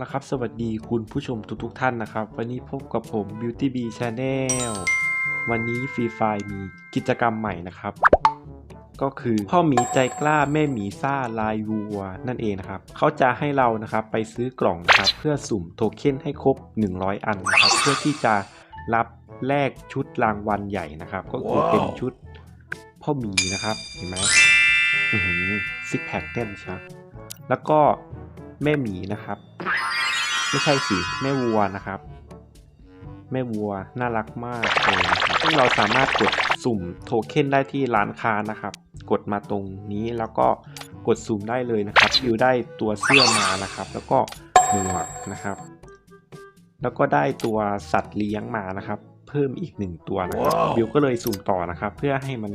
ละครับ สวัสดีคุณผู้ชมทุกๆท่านนะครับ วันนี้พบกับผม Beauty B Channel วันนี้ฟรีไฟมีกิจกรรมใหม่นะครับ ก็คือพ่อหมีใจกล้าแม่หมีซ่าลายวัวนั่นเองนะครับ เขาจะให้เรานะครับไปซื้อกล่องนะครับ เพื่อสุ่มโทเค็นให้ครบ 100 อันนะครับ เพื่อที่จะรับแลกชุดรางวัลใหญ่นะครับ ก็คือเป็นชุดพ่อหมีนะครับเห็นไหมซิกแพคแน่นใช่แล้วก็ แม่หมีนะครับ ไม่ใช่สิแม่วัวนะครับ แม่วัวน่ารักมากเลยนะครับซึ่งเราสามารถกดสุ่มโทเค็นได้ที่ร้านค้านะครับ กดมาตรงนี้แล้วก็กดสุ่มได้เลยนะครับบิวได้ตัวเสื้อมานะครับ แล้วก็หมวกนะครับ แล้วก็ได้ตัวสัตว์เลี้ยงมานะครับ เพิ่มอีกหนึ่งตัวนะครับว้าวบิวก็เลยสุ่มต่อนะครับ เพื่อให้มัน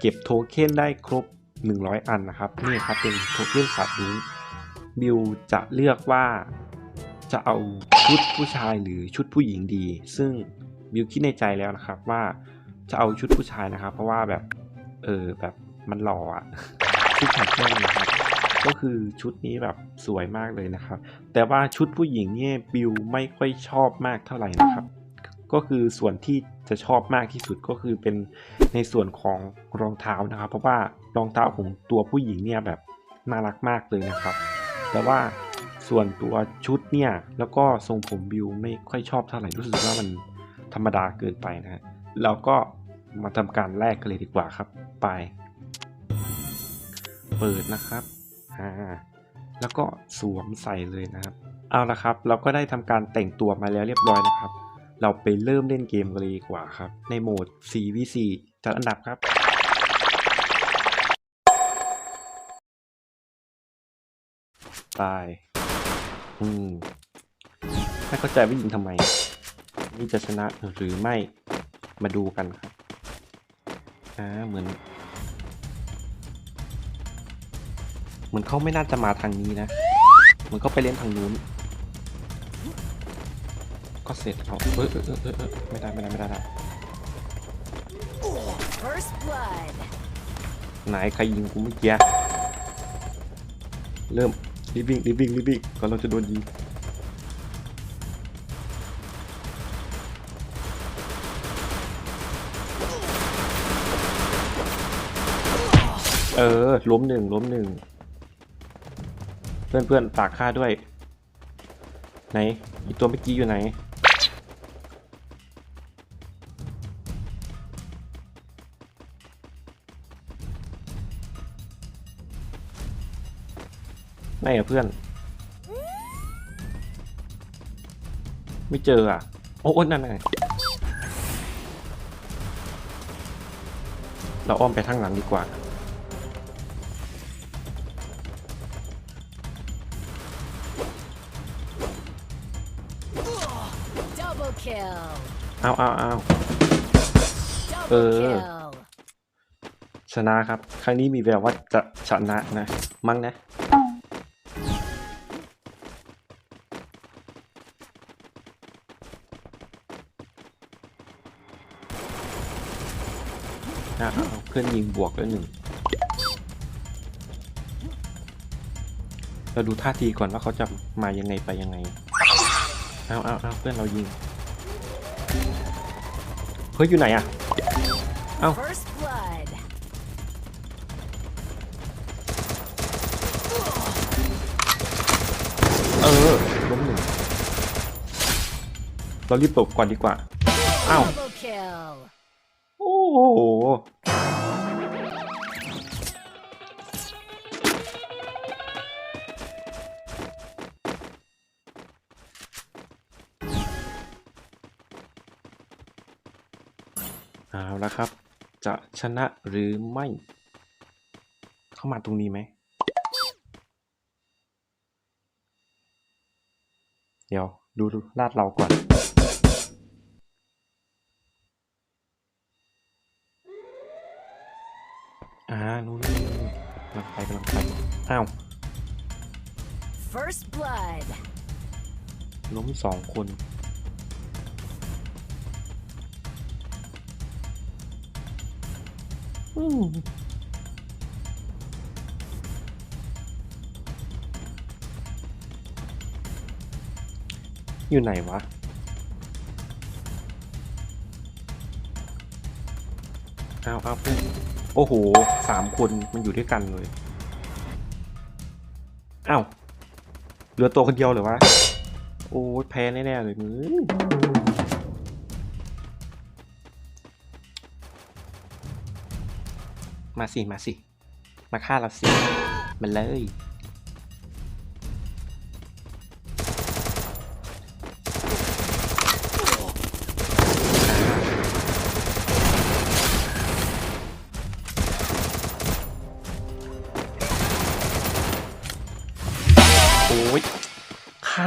เก็บโทเค็นได้ครบ 100 อันนะครับ นี่ครับเป็นโทเค็นสัตว์เลี้ยง บิวจะเลือกว่าจะเอาชุดผู้ชายหรือชุดผู้หญิงดี ซึ่งบิวคิดในใจแล้วนะครับว่าจะเอาชุดผู้ชายนะครับ เพราะว่าแบบเออแบบมันหล่ออะชุดแขนแน่นนะครับ ก็คือชุดนี้แบบสวยมากเลยนะครับ แต่ว่าชุดผู้หญิงเนี่ยบิวไม่ค่อยชอบมากเท่าไหร่นะครับ ก็คือส่วนที่จะชอบมากที่สุดก็คือเป็นในส่วนของรองเท้านะครับ เพราะว่ารองเท้าของตัวผู้หญิงเนี่ยแบบน่ารักมากเลยนะครับ แต่ว่าส่วนตัวชุดเนี่ย แล้วก็ทรงผมบิวไม่ค่อยชอบเท่าไหร่รู้สึกว่ามันธรรมดาเกินไปนะฮะเราก็มาทำการแลกกันเลยดีกว่าครับไป เปิดนะครับอ่าแล้วก็สวมใส่เลยนะครับ เอาละครับ เราก็ได้ทำการแต่งตัวมาแล้วเรียบร้อยนะครับ เราไปเริ่มเล่นเกมกันเลยดีกว่าครับ ในโหมด 4v4 จัดอันดับครับ ตาย อืมไม่เข้าใจว่ายิงทำไม นี่จะชนะหรือไม่ มาดูกันครับ อ่า เหมือน เหมือนเขาไม่น่าจะมาทางนี้นะ เหมันก็ไปเล่นทางนู้น ก็เสร็จแล้วเออเออเออเออเออไม่ได้ไม่ได้ไม่ได้ไม่ได้ First blood. ไหนใครยิงกูเมื่อกี้ เริ่ม รีบวิ่งรีบวิ่งรีบวิ่งก่อนเราจะโดนยิงเออ ล้มหนึ่งล้มหนึ่ง เพื่อนเพื่อนฝากค่าด้วย ไหนอีกตัวเมื่อกี้อยู่ไหน ไหนอะเพื่อน ไม่เจออะ โอ้โอ้นั่นไงเราอ้อมไปทางหลังดีกว่า Double kill. เอาเอาเอา Double Uh. kill. ชนะครับ ครั้งนี้มีแววว่าจะชนะนะ มั้งนะ อะเอาเพื่อนยิงบวกแล้วหนึ่งเราดูท่าทีก่อนว่าเขาจะมายังไงไปยังไง เอาเอาเอาเพื่อนเรายิง เฮ้ยอยู่ไหนอะ First blood. เออล้มหนึ่งเรารีบตบก่อนดีกว่า อ้าว Double kill. โห เอาละครับ จะชนะหรือไม่ เข้ามาตรงนี้ไหม เดี๋ยว ดูดูลาดเราก่อนานู่นนู่นนู่นกำลังไปกำลังไปอ้าว First blood. ล้มสองคน อืมอยู่ไหนวะเอาเอาเพื่อน โอ้โหสามคนมันอยู่ด้วยกันเลยอ้าวเหลือตัวคนเดียวเหรอวะ โอ้แพ้แน่ๆเลยมึงมาสิ มาสิ มาฆ่าเราสิ มันเลย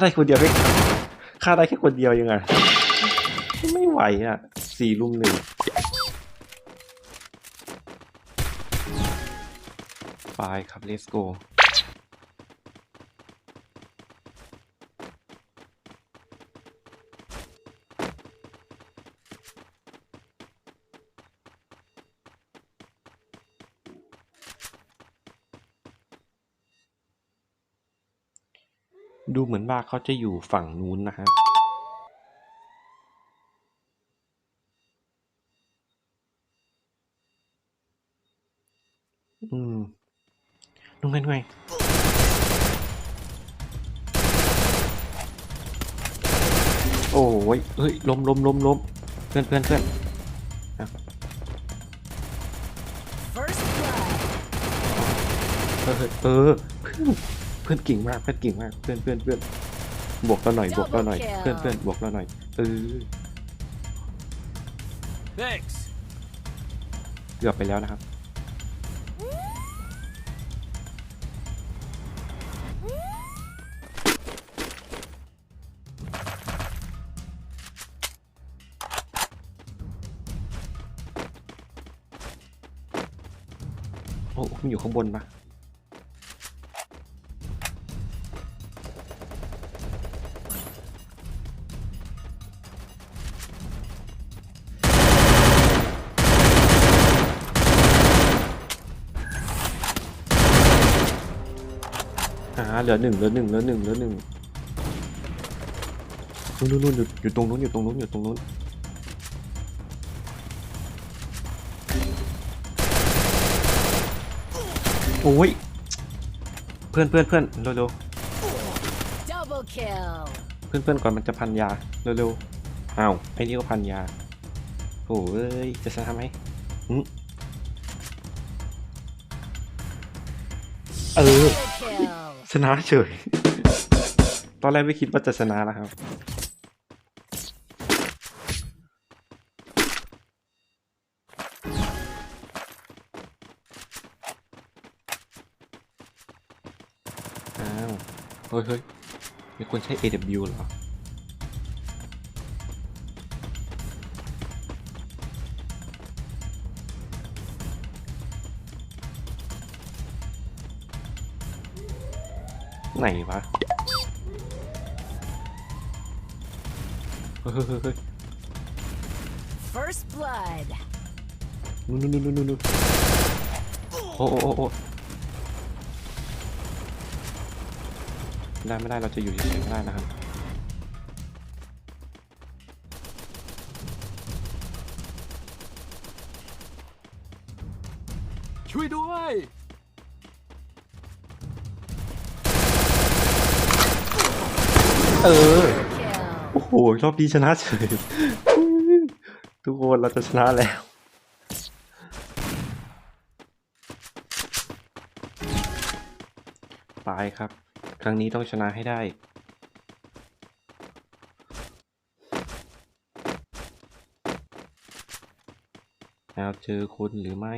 ได้คนเดียวไม่ฆ่าได้แค่คนเดียวยังไงไม่ไหวอะสี่ลุมหนึ่งไปครับ let's go ดูเหมือนว่าเขาจะอยู่ฝั่งนู้นนะครับอืมนุ่งไงนุ่งไงโอ้ยเฮ้ยล้มล้มล้มล้มเพื่อนเพื่อนเพื่อน First blood. เออเออเพื่อน เพื่อนเก่งมากเพื่อนเก่งมากเพื่อนเพื่อนเพื่อนบวกเราหน่อยบวกเราหน่อยเพื่อนเพื่อนบวกเราหน่อยเออ Thanks. เกือบไปแล้วนะครับ โอ้มันอยู่ข้างบนปะ เหลือหนึ่งเหลือหนึ่งเหลือหนึ่งเหลือหนึ่งนู่นนู่นนู่นอยู่อยู่ตรงนู้นอยู่ตรงนู้นอยู่ตรงนู้นโอ้ยเพื่อนเพื่อนเพื่อนเร็วเร็ว Double kill. เพื่อนเพื่อนก่อนมันจะพันยาเร็วเร็วอ้าวไอ้นี่ก็พันยาโอ้ยจะชนะไหมหึเออ Triple kill. ชนะเฉย ตอนแรกไม่คิดว่าจะชนะแล้วครับ อ้าว เฮ้ยเฮ้ยมีคนใช้ AW เหรอ ไหนวะเฮ้ยเฮ้ยเฮ้ยเฮ้ย First blood. นู่นนู่นนู่นนู่นนู่นโอ้โอ้โอ้โอ้ไม่ได้ไม่ได้เราจะอยู่เฉยๆไม่ได้นะครับ ช่วยด้วย เออ โอ้โหรอบนี้ชนะเฉย ทุกคนเราจะชนะแล้วไปครับ ครั้งนี้ต้องชนะให้ได้แล้วเจอคนหรือไม่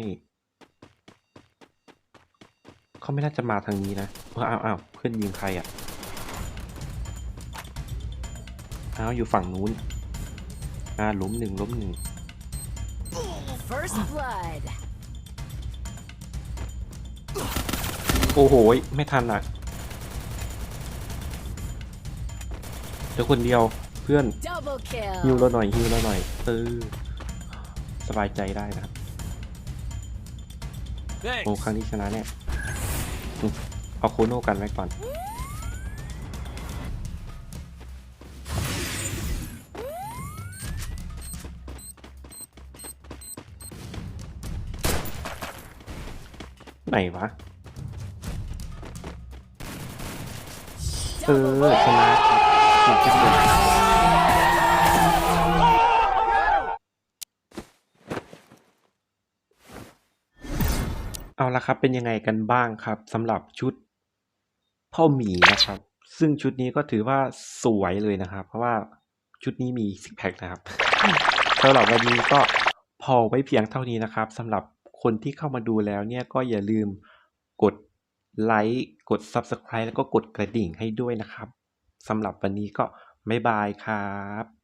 เขาไม่น่าจะมาทางนี้นะเอออ้าวอ้าวเพื่อนยิงใครอะ อ้าวอยู่ฝั่งนู้นอ่าล้มหนึ่งล้มหนึ่ง First blood. โอ้โหยไม่ทันอะเจอคนเดียวเพื่อน Double ฮิว kill. เราหน่อยฮิวเราหน่อยเออสบายใจได้นะครับ Thanks. โอ้ครั้งนี้ชนะเนี่ยอืมเอาโคโน่กันไว้ก่อน ไหนวะ เอ Double อชนะครับเก่งจังเลยเอาละครับเป็นยังไงกันบ้างครับสำหรับชุดพ่อหมีนะครับ ซึ่งชุดนี้ก็ถือว่าสวยเลยนะครับ เพราะว่าชุดนี้มีซิกแพคนะครับสำหรับวันนี้ก็พอไว้เพียงเท่านี้นะครับสำหรับ คนที่เข้ามาดูแล้วเนี่ยก็อย่าลืมกดไลค์กด Subscribe แล้วก็กดกระดิ่งให้ด้วยนะครับสำหรับวันนี้ก็บ๊ายบายครับ